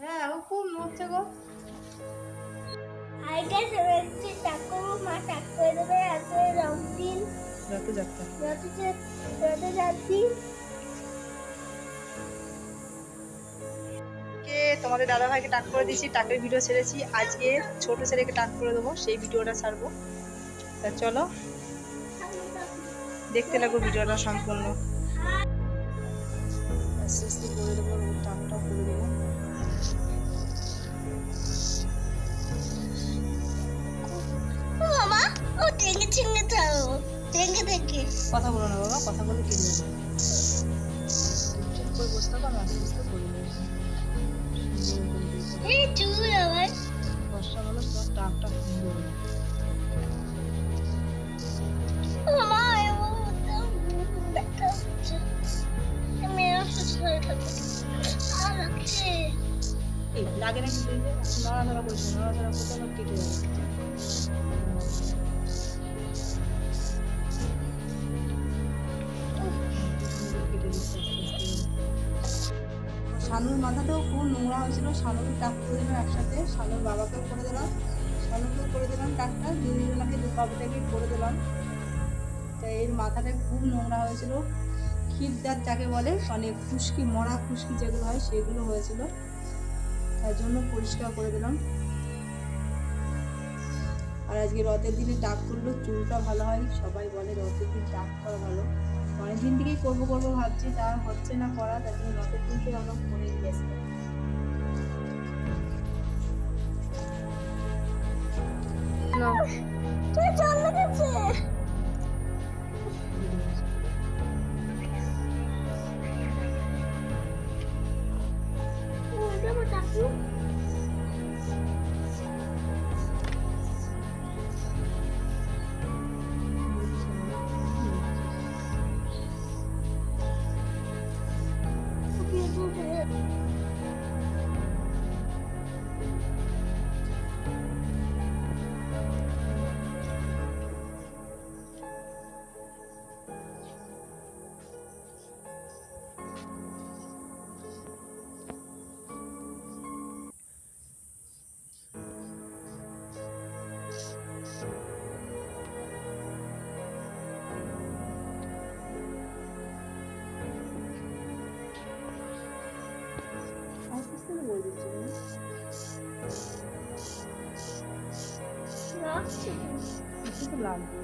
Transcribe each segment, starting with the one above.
হ্যাঁ ও খুব নড়ছে গো আইটা সবাইকে মা করে দেবে আসলে রথযাত্রা। তোমাদের দাদা ভাইকে টাক করে দিয়েছি টাকের ভিডিও ছেড়েছি। আজকে ছোট ছেলেকে টাক করে দেবো সেই ভিডিওটা ছাড়বো। তা চলো দেখতে লাগো ভিডিওটা সম্পূর্ণ। আস্তে আস্তে করে দেবো টাকটা করে দেবো কথা বলো না বাবা কথা বলে কিনে দেবো চুপ করে বসে থাকো আস্তে আস্তে এই লাগে না করছে, নড়াচড়া আমার কেটে যাবে। শানুর মাথাতেও খুব নোংরা হয়েছিল, শানুকে টাক করে দিলাম একসাথে, শানুর বাবাকেও করে দিলাম, শানুকেও করে দিলাম টাকটা দুজনাকে দু বাবুটাকে করে দিলাম। তা এর মাথাটা খুব নোংরা হয়েছিল। খিরদার যাকে বলে মানে খুশকি, মরা খুশকি যেগুলো হয়, সেগুলো হয়েছিল। তার জন্য পরিষ্কার করে দিলাম। আর আজকে রথের দিনে ডাক করলেও চুলটা ভালো হয় সবাই বলে রথের দিন ডাক করা ভালো। অনেক দিন থেকেই করব করব ভাবছি তা হচ্ছে না করা তার জন্য রথের দিনকে আমরা নিয়ে আসব তুই আস্তে দিচ্ছি রাখছি। লাগবে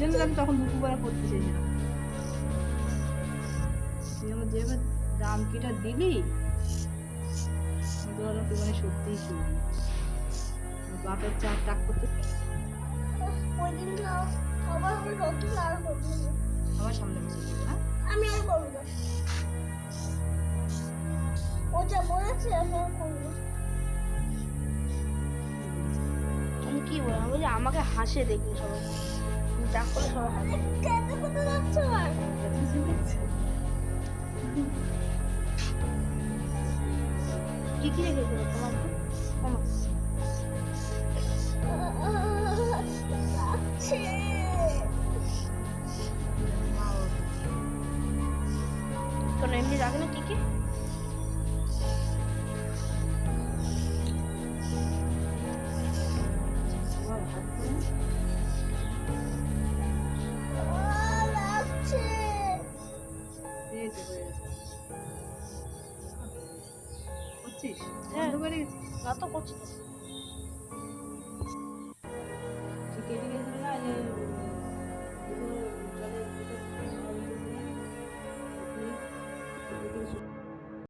জন্য তো আমি তখন দুপুরবেলা করতে চেয়েছিলাম তুই আমার যেভাবে দাম কিটা দিলি আমি তো মানে সত্যিই শুনবি। বাপের চা টাক করতে সামনে বসে হ্যাঁ? আমি আর করব ও যা বলেছে আমি আর করব কি বললাম বলি আমাকে হাসে দেখবে সবাই। যা করে সবাই হাসে কি কি রেখে দেবো তোমার? হয়ে গেছে। ও করছিস হ্যাঁ। তো করছি তো।